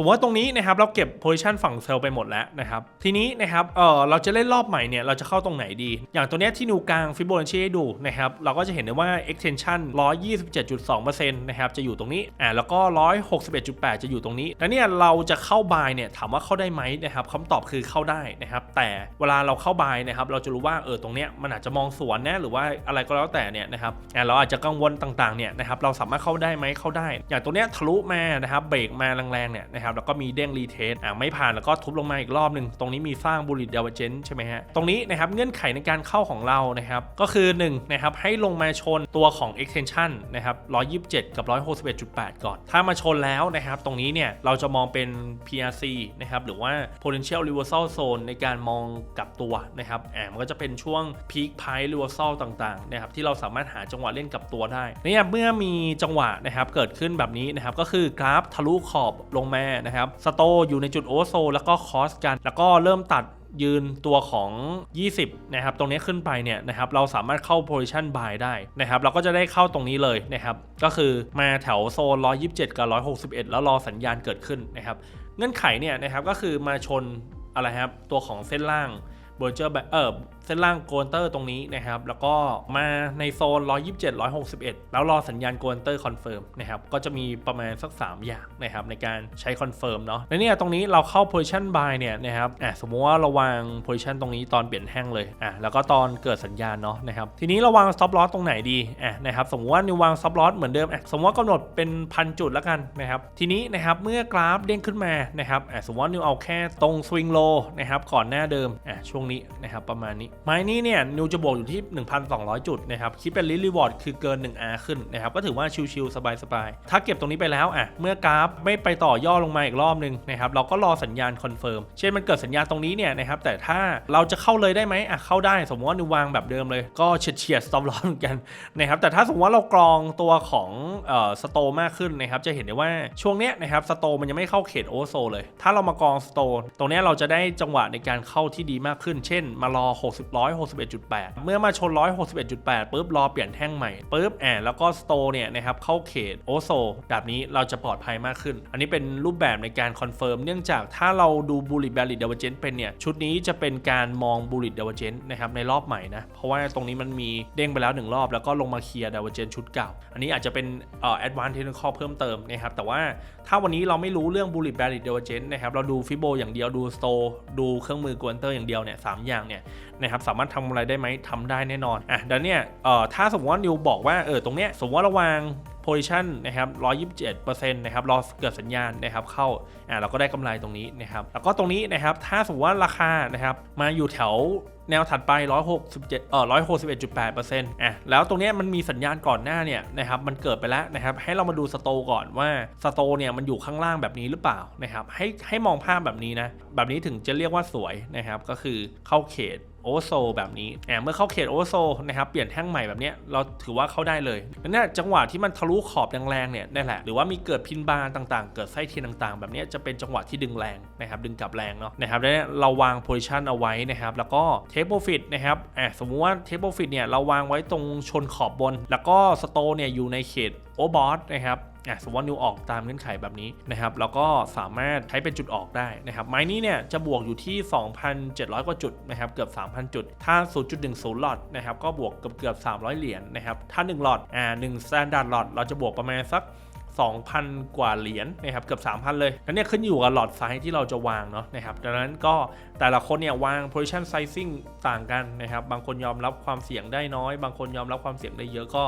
มมติว่าตรงนี้นะครับเราเก็บ position ฝั่งเซลล์ไปหมดแล้วนะครับทีนี้นะครับเออเราจะเล่นรอบใหม่เนี่ยเราจะเข้าตรงไหนดี อย่างตัวเนี้ยที่นิวกลาง Fibonacci ให้ดูนะครับเราก็จะเห็นได้ว่า extension 127.2%นะครับจะอยู่ตรงนี้อ่าแล้วก็ 161.8 จะอยู่ตรงนี้แล้วเนี่ยเราจะเข้า buy เนี่ยถามว่าเข้าได้ไหมนะครับคำตอบคือเข้าได้นะครับแต่เวลาเราเข้า buy นะครับเราจะรู้ว่าเออตรงเนี้ยมันอาจจะมองสวนนะหรือว่าอะไรก็แล้วแต่เนี่ยนะครับอ่าเราอาจจะกังวลต่างๆเนี่ยนะครับเราสามารถเข้าได้ไหมเข้าได้ อย่างตัวเนี้ยทะลุมานะครับเบรกมาแรงๆเนี่ยนะครับแล้วก็มีเด้งรีเทสอ่าไม่ผ่านแล้วก็ทุบลงมาอีกรอบหนึ่งตรงนี้มีสร้างบุริตเดเวเจนใช่ไหมฮะตรงนี้นะครับเงื่อนไขในการเข้าของเรานะครับก็คือ1นะครับให้ลงมาชนตัวของ extension นะครับ127 กับ 161.8 ก่อน ถ้ามาชนแล้วนะครับตรงนี้เนี่ยเราจะมองเป็น PRC นะครับหรือว่า potential reversal zone ในการมองกลับตัวนะครับอ่ามันก็จะเป็นช่วง peak price reversal ต่างๆนะครับที่เราสามารถหาจังหวะเล่นกลับตัวได้เนี่ยเมื่อมีจังหวะนะครับเกิดขึ้นแบบนี้นะครับก็คือกราฟทะลุขอบลงมานะครับสโตอยู่ในจุดโอโซแล้วก็คอสกัน แล้วก็เริ่มตัดยืนตัวของ 20 นะครับ ตรงนี้ขึ้นไปเนี่ยนะครับ เราสามารถเข้า position buy ได้นะครับ เราก็จะได้เข้าตรงนี้เลยนะครับ ก็คือมาแถวโซน 127 กับ 161 แล้วรอสัญญาณเกิดขึ้นนะครับ เงื่อนไขเนี่ยนะครับก็คือมาชนอะไรครับ ตัวของเส้นล่าง เบอร์เจอร์เออเส้นล่างโกนเตอร์ตรงนี้นะครับ แล้วก็มาในโซน 127 161 แล้วรอสัญญาณโกนเตอร์คอนเฟิร์มนะครับ ก็จะมีประมาณสัก 3 อย่างนะครับในการใช้คอนเฟิร์มเนาะแล้วเนี่ยตรงนี้เราเข้า position buy เนี่ยนะครับอะสมมติว่าเราวาง position ตรงนี้ตอนเปลี่ยนแท่งเลยอะแล้วก็ตอนเกิดสัญญาณเนาะนะครับ ทีนี้เราวาง stop loss ตรงไหนดีอะนะครับ สมมติว่านิววาง stop loss เหมือนเดิมอะสมมติว่ากำหนดเป็นพันจุดแล้วกันนะครับ ทีนี้นะครับเมื่อกราฟเด้งขึ้นมานะครับอะสมมติว่านิวเอาแค่ตรง swing low นะครับก่อนหน้าเดิมอะช่วงนี้นะครับประมาณนี้ ไม้นี้เนี่ยนิวจะบวกอยู่ที่ 1,200 จุดนะครับคิดเป็น risk reward คือเกิน 1R ขึ้นนะครับก็ถือว่าชิลๆสบายๆถ้าเก็บตรงนี้ไปแล้วอะเมื่อกราฟไม่ไปต่อย่อลงมาอีกรอบนึงนะครับเราก็รอสัญญาณคอนเฟิร์มเช่นมันเกิดสัญญาณตรงนี้เนี่ยนะครับแต่ถ้าเราจะเข้าเลยได้ไหมอะเข้าได้สมมติว่านิววางแบบเดิมเลยก็เฉียดเฉียด stop loss เหมือนกันนะครับแต่ถ้าสมมติว่าเรากรองตัวของเอ่อสโตมากขึ้นนะครับจะเห็นได้ว่าช่วงเนี้ยนะครับสโตมันยังไม่เข้าเขตโอโซเลย ถ้าเรามากรองสโตตรงเนี้ยเราจะได้จังหวะในการเข้าที่ดีมากขึ้นเช่น มารอ 60 161.8 เมื่อมาชน 161.8ปุ๊บรอเปลี่ยนแท่งใหม่ปุ๊บแอนแล้วก็สโตเนี่ยนะครับเข้าเขตโอโซแบบนี้เราจะปลอดภัยมากขึ้น อันนี้เป็นรูปแบบในการคอนเฟิร์มเนื่องจากถ้าเราดูบูริ t แบริ d เดเวเจนเป็นเนี่ย ชุดนี้จะเป็นการมองบูริ t เดเวเจนนะครับในรอบใหม่นะ เพราะว่าตรงนี้มันมีเด้งไปแล้วหนึ่งรอบ แล้วก็ลงมาเคลียร์เดเวเจนชุดเก่า อันนี้อาจจะเป็นเอ่อ advanced technical เพิ่มเติมนะครับแต่ว่าถ้าวันนี้เราไม่รู้เรื่องบูริ t แบริ d เดเวเจนนะครับเราดูฟิโบอย่างเดียวดูสโตดูเครื่องมือกวนเตอร์อย่างเดียวเนี่ยสามอย่างเนี่ย นะครับสามารถทำอะไรได้ไหมทำได้แน่นอนอะเดี๋ยวเนี่ยเอ่อถ้าสมมติว่านิวบอกว่าเออตรงเนี้ยสมมติว่าระวาง position นะครับ 127%นะครับ รอเกิดสัญญาณนะครับเข้า อะเราก็ได้กำไรตรงนี้นะครับ แล้วก็ตรงนี้นะครับ ถ้าสมมติว่าราคานะครับ มาอยู่แถวแนวถัดไป 167 เอ่อ 161.8%อะ แล้วตรงเนี้ยมันมีสัญญาณก่อนหน้าเนี่ยนะครับ มันเกิดไปแล้วนะครับ ให้เรามาดูสโตก่อนว่าสโตเนี่ยมันอยู่ข้างล่างแบบนี้หรือเปล่านะครับ ให้ให้มองภาพแบบนี้นะ แบบนี้ถึงจะเรียกว่าสวยนะครับ ก็คือเข้าเขต โอโซแบบนี้แอบเมื่อเข้าเขตโอโซนะครับเปลี่ยนแท่งใหม่แบบนี้เราถือว่าเข้าได้เลยนั่นเนี่ยจังหวะที่มันทะลุขอบแรงๆเนี่ยนั่นแหละหรือว่ามีเกิดพินบาร์ต่างๆ เกิดไส้เทียนต่างๆ แบบนี้จะเป็นจังหวะที่ดึงแรงนะครับดึงกลับแรงเนาะนะครับแล้วเนี่ยเราวางโพซิชันเอาไว้นะครับแล้วก็เทคโปรฟิตนะครับแอบสมมุติว่าเทคโปรฟิตเนี่ยเราวางไว้ตรงชนขอบบน แล้วก็สโตเนี่ยอยู่ในเขต โอบอสนะครับอะสมมติว่านิวออกตามเงื่อนไขแบบนี้นะครับแล้วก็สามารถใช้เป็นจุดออกได้นะครับไม้นี้เนี่ยจะบวกอยู่ที่ 2,700 กว่าจุดนะครับเกือบ 3,000 จุด ถ้า 0.10หลอดนะครับก็บวกเกือบเกือบ 300 เหรียญนะครับถ้า 1 หลอดอ่า1 standard หลอดเราจะบวกประมาณสัก 2,000 กว่าเหรียญนะครับเกือบ3,000 เลยแล้วเนี่ยขึ้นอยู่กับหลอดไซส์ที่เราจะวางเนาะนะครับดังนั้นก็แต่ละคนเนี่ยวาง position sizing ต่างกันนะครับ บางคนยอมรับความเสี่ยงได้น้อย บางคนยอมรับความเสี่ยงได้เยอะก็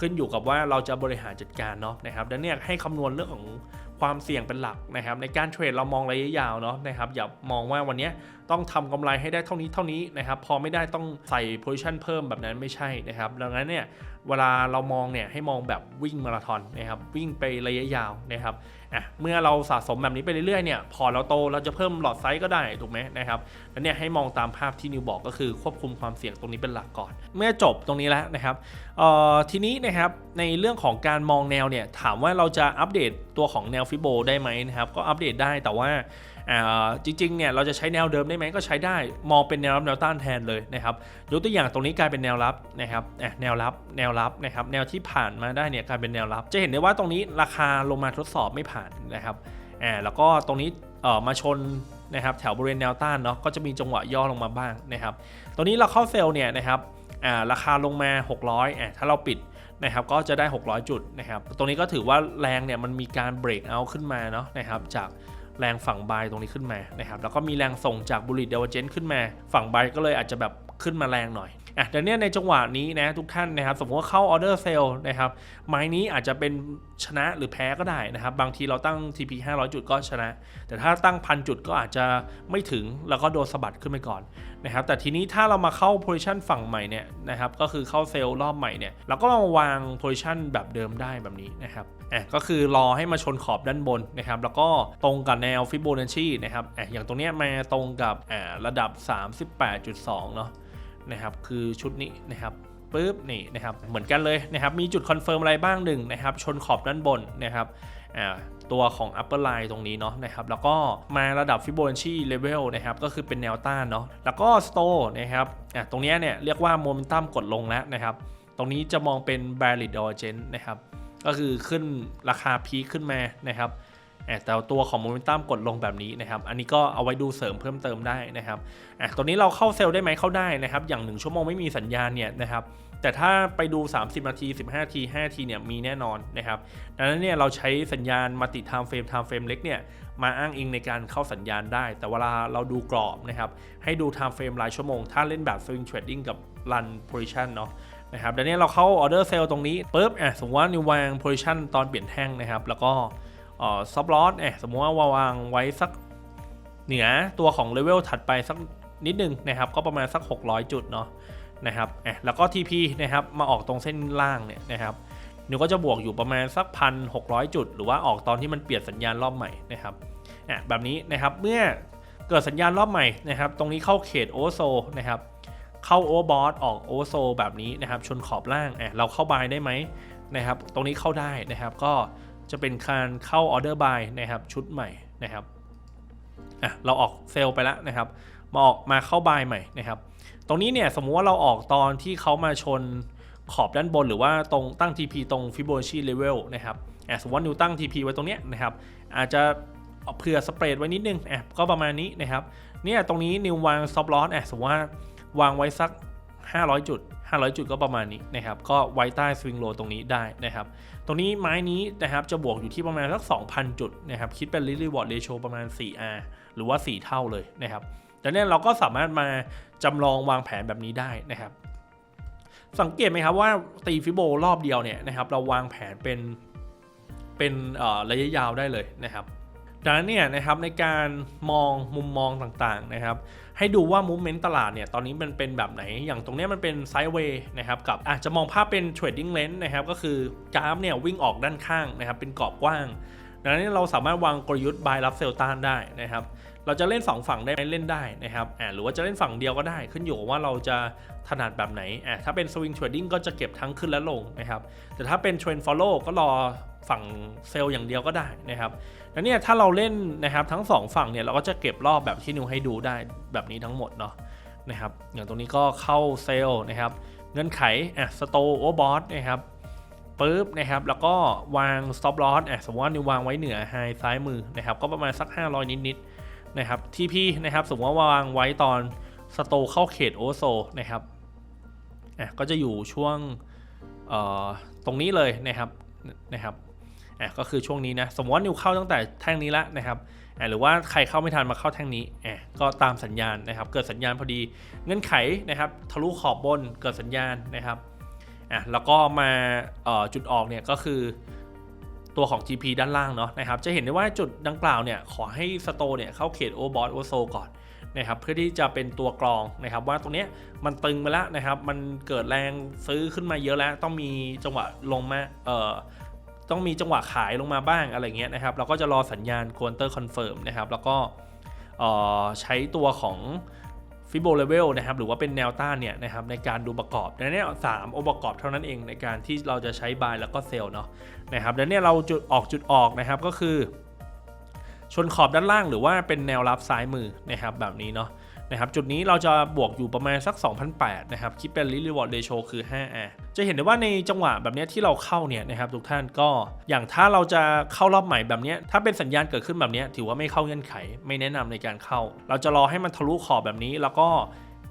ขึ้นอยู่กับว่าเราจะบริหารจัดการเนาะนะครับดังนั้นเนี่ยให้คำนวณเรื่องของความเสี่ยงเป็นหลักนะครับในการเทรดเรามองระยะยาวเนาะนะครับอย่ามองว่าวันนี้ ต้องทำกำไรให้ได้เท่านี้เท่านี้นะครับ พอไม่ได้ต้องใส่ position เพิ่มแบบนั้นไม่ใช่นะครับ ดังนั้นเนี่ยเวลาเรามองเนี่ยให้มองแบบวิ่งมาราธอนนะครับ วิ่งไประยะยาวนะครับอะเมื่อเราสะสมแบบนี้ไปเรื่อยๆเนี่ยพอเราโตเราจะเพิ่มหลอดไซส์ก็ได้ถูกไหมนะครับแล้วเนี่ยให้มองตามภาพที่นิวบอกก็คือควบคุมความเสี่ยงตรงนี้เป็นหลักก่อน เมื่อจบตรงนี้แล้วนะครับเอ่อทีนี้นะครับในเรื่องของการมองแนวเนี่ยถามว่าเราจะอัปเดตตัวของแนวฟิโบได้ไหมนะครับก็อัปเดตได้แต่ว่า จริงๆเนี่ยเราจะใช้แนวเดิมได้ไหมก็ใช้ได้มองเป็นแนวรับแนวต้านแทนเลยนะครับยกตัวอย่างตรงนี้กลายเป็นแนวรับนะครับแนวรับแนวรับนะครับแนวที่ผ่านมาได้เนี่ยกลายเป็นแนวรับ จะเห็นได้ว่าตรงนี้ราคาลงมาทดสอบไม่ผ่านนะครับแล้วก็ตรงนี้มาชนนะครับแถวบริเวณแนวต้านเนาะก็จะมีจังหวะย่อลงมาบ้างนะครับตรงนี้เราเข้าเซลล์เนี่ยนะครับราคาลงมา 600อ่าถ้าเราปิดนะครับก็จะได้ 600 จุดนะครับตรงนี้ก็ถือว่าแรงเนี่ยมันมีการเบรกเอาขึ้นมาเนาะนะครับจาก แรงฝั่งบายตรงนี้ขึ้นมานะครับแล้วก็มีแรงส่งจากบุริเดวเจนขึ้นมา ฝั่งบายก็เลยอาจจะแบบขึ้นมาแรงหน่อย อะแต่เนี่ยในจังหวะนี้นะทุกท่านนะครับ สมมติว่าเข้าออเดอร์เซลล์นะครับไม้นี้อาจจะเป็นชนะหรือแพ้ก็ได้นะครับ บางทีเราตั้ง TP 500 จุดก็ชนะ แต่ถ้าตั้งพันจุดก็อาจจะไม่ถึงแล้วก็โดนสะบัดขึ้นไปก่อนนะครับแต่ทีนี้ถ้าเรามาเข้า position ฝั่งใหม่เนี่ยนะครับก็คือเข้าเซลล์รอบใหม่เนี่ยเราก็มาวาง position แบบเดิมได้แบบนี้นะครับอะก็คือรอให้มาชนขอบด้านบนนะครับแล้วก็ตรงกับแนวฟิโบนัชชีนะครับอะอย่างตรงเนี้ยมาตรงกับอ่าระดับ 38.2 เนาะ นะครับคือชุดนี้นะครับปุ๊บนี่นะครับเหมือนกันเลยนะครับมีจุดคอนเฟิร์มอะไรบ้างหนึ่งนะครับชนขอบด้านบนนะครับตัวของ upper line ตรงนี้เนาะนะครับแล้วก็มาระดับ Fibonacci level นะครับก็คือเป็นแนวต้านเนาะแล้วก็ store นะครับตรงนี้เนี่ยเรียกว่า momentum กดลงแล้วนะครับตรงนี้จะมองเป็น bearish divergence นะครับก็คือขึ้นราคาพีคขึ้นมานะครับ แต่ตัวของโมเมนตัมกดลงแบบนี้นะครับ อันนี้ก็เอาไว้ดูเสริมเพิ่มเติมได้นะครับตัวนี้เราเข้าเซลล์ได้ไหมเข้าได้นะครับ อย่าง 1 ชั่วโมงไม่มีสัญญาณเนี่ยนะครับแต่ถ้าไปดู 30 นาที 15 นาที 5 นาทีเนี่ยมีแน่นอนนะครับ ดังนั้นเนี่ยเราใช้สัญญาณมาติด time frame time frame เล็กเนี่ยมาอ้างอิงในการเข้าสัญญาณได้ แต่เวลาเราดูกรอบนะครับ ให้ดู time frame รายชั่วโมง ถ้าเล่นแบบ swing trading กับ run position เนาะนะครับดี๋ยวนี้เราเข้าออเดอร์เซลล์ตรงนี้ปุ๊บอะสมมติว่านิววางโพซิชันตอนเปลี่ยนแท่งนะครับ แล้วก็เออซับลอสเอะสมมติว่าวางไว้สักเหนือตัวของเลเวลถัดไปสักนิดนึงนะครับ ก็ประมาณสัก 600 จุดเนาะนะครับเอะแล้วก็ TP นะครับมาออกตรงเส้นล่างเนี่ยนะครับนิวก็จะบวกอยู่ประมาณสักพันหกจุด หรือว่าออกตอนที่มันเปลี่ยนสัญญาณรอบใหม่นะครับอะแบบนี้นะครับเมื่อเกิดสัญญาณรอบใหม่นะครับ ตรงนี้เข้าเขตโอเวอร์โซนะครับเข้าโอเวอร์บอทออกโอเวอร์โซแบบนี้นะครับ ชนขอบล่างอะเราเข้าบายได้ไหมนะครับ ตรงนี้เข้าได้นะครับ ก็ จะเป็นการเข้าออเดอร์บายนะครับชุดใหม่นะครับอะเราออกเซลล์ไปแล้วนะครับ มาออกมาเข้าบายใหม่นะครับ ตรงนี้เนี่ยสมมุติว่าเราออกตอนที่เขามาชนขอบด้านบนหรือว่าตรงตั้ง TP ตรง Fibonacci level นะครับอะสมมติว่านิวตั้ง TP ไว้ตรงเนี้ยนะครับอาจจะเผื่อสเปรดไว้นิดนึงอะก็ประมาณนี้นะครับเนี่ยตรงนี้นิววาง stop loss อะสมมติว่าวางไว้สัก 500 จุด 500 จุดก็ประมาณนี้นะครับ ก็ไว้ใต้สวิงโลตรงนี้ได้นะครับ ตรงนี้ไม้นี้นะครับจะบวกอยู่ที่ประมาณสัก 2,000 จุดนะครับคิดเป็น reward ratio ประมาณ 4R หรือว่า 4 เท่าเลยนะครับดังนั้นเราก็สามารถมาจำลองวางแผนแบบนี้ได้นะครับ สังเกตไหมครับว่าตีฟิโบรอบเดียวเนี่ยนะครับเราวางแผนเป็นเป็นระยะยาวได้เลยนะครับ ดังนั้นเนี่ยนะครับในการมองมุมมองต่างๆนะครับให้ดูว่ามูฟเมนต์ตลาดเนี่ยตอนนี้มันเป็นแบบไหน อย่างตรงนี้มันเป็นไซด์เวย์นะครับกับอาจจะมองภาพเป็นเทรดดิ้งเลนส์นะครับก็คือกราฟเนี่ยวิ่งออกด้านข้างนะครับเป็นกรอบกว้าง ดังนั้นเราสามารถวางกลยุทธ์ buy รับเซลต้านได้นะครับ เราจะเล่น 2 ฝั่งได้ไหมเล่นได้นะครับอ่าหรือว่าจะเล่นฝั่งเดียวก็ได้ ขึ้นอยู่กับว่าเราจะถนัดแบบไหนอ่าถ้าเป็น swing trading ก็จะเก็บทั้งขึ้นและลงนะครับ แต่ถ้าเป็น trend follow ก็รอฝั่งเซลล์อย่างเดียวก็ได้นะครับแล้วเนี่ยถ้าเราเล่นนะครับทั้ง 2 ฝั่งเนี่ยเราก็จะเก็บรอบแบบที่นิวให้ดูได้แบบนี้ทั้งหมดเนาะนะครับอย่างตรงนี้ก็เข้าเซลล์นะครับเงื่อนไขอะสโตโอบอสนะครับ ปุ๊บนะครับแล้วก็วาง stop loss อะสมมติว่านิววางไว้เหนือไฮซ้ายมือนะครับก็ประมาณสัก 500 นิดๆนะครับ TP นะครับสมมติว่าวางไว้ตอนสโตเข้าเขตโอโซนะครับอะก็จะอยู่ช่วงเอ่อตรงนี้เลยนะครับนะครับอะก็คือช่วงนี้นะสมมติว่านิวเข้าตั้งแต่แท่งนี้แล้วนะครับอะหรือว่าใครเข้าไม่ทันมาเข้าแท่งนี้อะก็ตามสัญญาณนะครับ เกิดสัญญาณพอดีเงื่อนไขนะครับ ทะลุขอบบนเกิดสัญญาณนะครับ อะแล้วก็มาจุดออกเนี่ยก็คือตัวของ GP ด้านล่างเนาะนะครับ จะเห็นได้ว่าจุดดังกล่าวเนี่ยขอให้สโตเนี่ยเข้าเขตโอบอสโอโซก่อนนะครับเพื่อที่จะเป็นตัวกรองนะครับว่าตรงนี้มันตึงไปแล้วนะครับ มันเกิดแรงซื้อขึ้นมาเยอะแล้ว ต้องมีจังหวะลงมาเอ่อต้องมีจังหวะขายลงมาบ้างอะไรเงี้ยนะครับเราก็จะรอสัญญาณ quarter confirm นะครับแล้วก็เอ่อใช้ตัวของ ฟิโบเลเวลนะครับหรือว่าเป็นแนวต้านเนี่ยนะครับในการดูประกอบดังนั้นสามองค์ประกอบเท่านั้นเองในการที่เราจะใช้บายแล้วก็เซลล์เนาะนะครับดังนั้นเราจุดออกจุดออกนะครับก็คือ ชนขอบด้านล่างหรือว่าเป็นแนวรับซ้ายมือนะครับแบบนี้เนาะ นะครับจุดนี้เราจะบวกอยู่ประมาณสัก 2,008นะครับคิดเป็น risk reward ratio คือ 5R จะเห็นได้ว่าในจังหวะแบบนี้ที่เราเข้าเนี่ยนะครับทุกท่านก็อย่างถ้าเราจะเข้ารอบใหม่แบบนี้ถ้าเป็นสัญญาณเกิดขึ้นแบบนี้ถือว่าไม่เข้าเงื่อนไข ไม่แนะนำในการเข้า เราจะรอให้มันทะลุขอบแบบนี้แล้วก็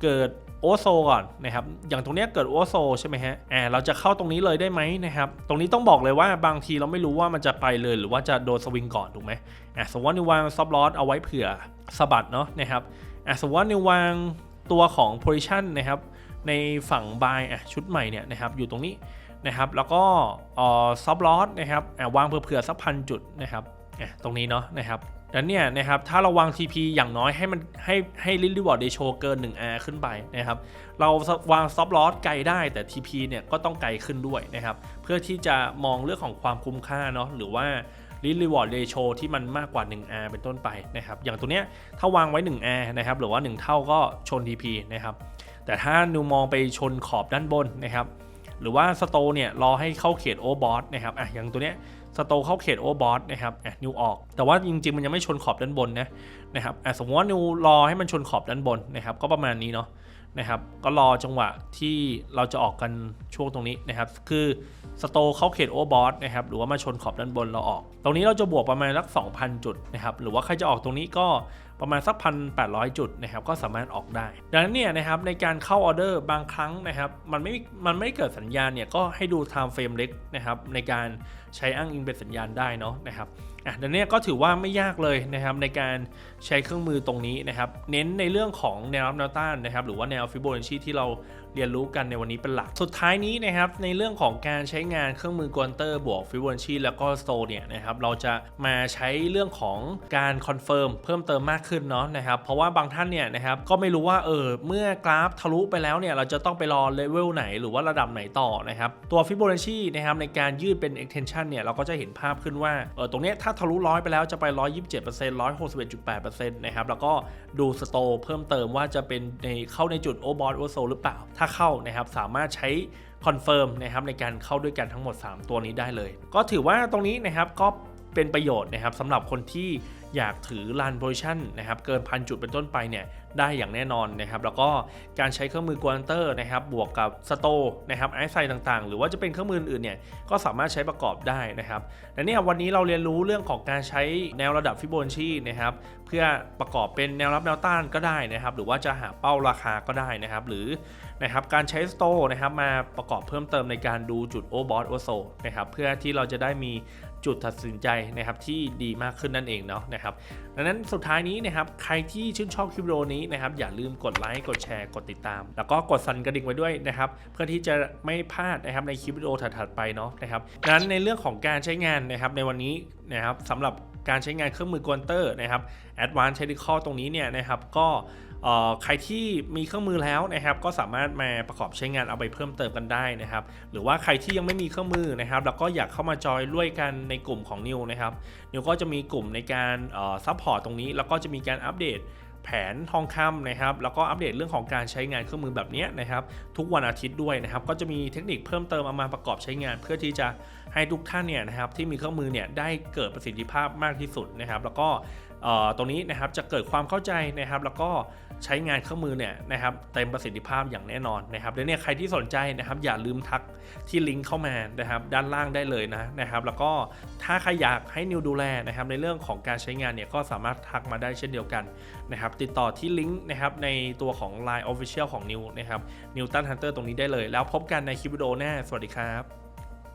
เกิดโอเวอร์โซก่อนนะครับ อย่างตรงเนี้ยเกิดโอเวอร์โซใช่ไหมฮะแอ่าเราจะเข้าตรงนี้เลยได้ไหมนะครับ ตรงนี้ต้องบอกเลยว่าบางทีเราไม่รู้ว่ามันจะไปเลยหรือว่าจะโดนสวิงก่อนถูกไหมแอะสมมติว่านิววางซับลอสเอาไว้เผื่อสะบัดเนาะนะครับ อะสมมติว่านิววางตัวของ position นะครับในฝั่ง buy อะชุดใหม่เนี่ยนะครับอยู่ตรงนี้นะครับแล้วก็เอ่อซับลอสนะครับอะวางเผื่อๆสักพันจุดนะครับอะตรงนี้เนาะนะครับดังนั้นเนี่ยนะครับถ้าเราวาง TP อย่างน้อยให้มันให้ให้ลิลิวอร์ดเดโชเกิน 1R ขึ้นไปนะครับเราวางซับลอสไกลได้แต่ TP เนี่ยก็ต้องไกลขึ้นด้วยนะครับเพื่อที่จะมองเรื่องของความคุ้มค่าเนาะหรือว่า ลิลิวอร์ดเดโชที่มันมากกว่า 1R เป็นต้นไปนะครับอย่างตัวเนี้ยถ้าวางไว้ 1R นะครับหรือว่า 1 เท่าก็ชน TP นะครับแต่ถ้านิวมองไปชนขอบด้านบนนะครับหรือว่าสโตเนี่ยรอให้เข้าเขตโอบอสนะครับอะอย่างตัวเนี้ยสโตเข้าเขตโอบอสนะครับอะนิวออก แต่ว่าจริงๆ มันยังไม่ชนขอบด้านบนนะนะครับอะสมมติว่านิวรอให้มันชนขอบด้านบนนะครับก็ประมาณนี้เนาะ นะครับ ก็รอจังหวะที่เราจะออกกันช่วงตรงนี้นะครับ คือสโตเข้าเขตโอเวอร์บอสนะครับ หรือว่ามาชนขอบด้านบนเราออก ตรงนี้เราจะบวกประมาณสัก2,000 จุดนะครับ หรือว่าใครจะออกตรงนี้ก็ ประมาณสักพันแจุดนะครับก็สามารถออกได้ ดังนั้นเนี่ยนะครับในการเข้าออเดอร์บางครั้งนะครับมันไม่มันไม่เกิดสัญญาณเนี่ยก็ให้ดู time frame เล็กนะครับในการใช้อ้างอิงเป็นสัญญาณได้เนาะนะครับอะดังนี้ก็ถือว่าไม่ยากเลยนะครับในการใช้เครื่องมือตรงนี้นะครับเน้นในเรื่องของแนวรับแนวต้านนะครับหรือว่าแนวฟิโบนัชชีที่เรา เรียนรู้กันในวันนี้เป็นหลัก สุดท้ายนี้นะครับในเรื่องของการใช้งานเครื่องมือกวนเตอร์บวกฟิโบนัชชีแล้วก็สโตเนี่ยนะครับเราจะมาใช้เรื่องของการคอนเฟิร์มเพิ่มเติมมากขึ้นเนาะนะครับเพราะว่าบางท่านเนี่ยนะครับก็ไม่รู้ว่าเออเมื่อกราฟทะลุไปแล้วเนี่ยเราจะต้องไปรอเลเวลไหนหรือว่าระดับไหนต่อนะครับตัวฟิโบนัชชีนะครับในการยืดเป็น extension เนี่ยเราก็จะเห็นภาพขึ้นว่าเออตรงเนี้ยถ้าทะลุร้อยไปแล้วจะไป 127% 161.8%นะครับแล้วก็ดูสโตเพิ่มเติมว่าจะเป็นในเข้าในจุดโอบอสโอโซหรือเปล่าถ้าเข้านะครับสามารถใช้คอนเฟิร์มนะครับในการเข้าด้วยกันทั้งหมด 3 ตัวนี้ได้เลย ก็ถือว่าตรงนี้นะครับก็ เป็นประโยชน์นะครับสำหรับคนที่อยากถือลันโพซิชันนะครับเกินพันจุดเป็นต้นไปเนี่ยได้อย่างแน่นอนนะครับแล้วก็การใช้เครื่องมือกวนเตอร์นะครับบวกกับสโตนะครับไอซ์ไซต่างๆ หรือว่าจะเป็นเครื่องมืออื่นเนี่ยก็สามารถใช้ประกอบได้นะครับและเนี่ยวันนี้เราเรียนรู้เรื่องของการใช้แนวระดับฟิโบนัชชีนะครับเพื่อประกอบเป็นแนวรับแนวต้านก็ได้นะครับหรือว่าจะหาเป้าราคาก็ได้นะครับหรือนะครับการใช้สโตนะครับมาประกอบเพิ่มเติมในการดูจุดโอบอสโอโซนะครับเพื่อที่เราจะได้มี จุดตัดสินใจนะครับที่ดีมากขึ้นนั่นเองเนาะนะครับดังนั้นสุดท้ายนี้นะครับใครที่ชื่นชอบคลิปวิดีโอนี้นะครับอย่าลืมกดไลค์กดแชร์กดติดตาม แล้วก็กดสั่นกระดิ่งไว้ด้วยนะครับเพื่อที่จะไม่พลาดนะครับในคลิปวิดีโอถัดๆไปเนาะนะครับดังนั้นในเรื่องของการใช้งานนะครับในวันนี้นะครับสำหรับ การใช้งานเครื่องมือกวนเตอร์นะครับ Advanced Technical ตรงนี้เนี่ยนะครับก็ใครที่มีเครื่องมือแล้วนะครับ ก็สามารถมาประกอบใช้งานเอาไปเพิ่มเติมกันได้นะครับ หรือว่าใครที่ยังไม่มีเครื่องมือนะครับแล้วก็อยากเข้ามาจอยร่วยกันในกลุ่มของนิวนะครับนิวก็จะมีกลุ่มในการซัพพอร์ตตรงนี้ แล้วก็จะมีการอัปเดต แผนทองคำนะครับแล้วก็อัปเดตเรื่องของการใช้งานเครื่องมือแบบนี้นะครับทุกวันอาทิตย์ด้วยนะครับก็จะมีเทคนิคเพิ่มเติมเอามาประกอบใช้งาน เพื่อที่จะให้ทุกท่านเนี่ยนะครับที่มีเครื่องมือเนี่ยได้เกิดประสิทธิภาพมากที่สุดนะครับแล้วก็ ตรงนี้นะครับจะเกิดความเข้าใจนะครับแล้วก็ใช้งานเครื่องมือเนี่ยนะครับเต็มประสิทธิภาพอย่างแน่นอนนะครับแล้วเนี่ยใครที่สนใจนะครับอย่าลืมทักที่ลิงก์เข้ามานะครับด้านล่างได้เลยนะนะครับแล้วก็ถ้าใครอยากให้นิวดูแลนะครับในเรื่องของการใช้งานเนี่ยก็สามารถทักมาได้เช่นเดียวกันนะครับติดต่อที่ลิงก์นะครับในตัวของ Line Official ของนิวนะครับนิวตันฮันเตอร์ตรงนี้ได้เลย แล้วพบกันในคลิปวิดีโอหน้าสวัสดีครับ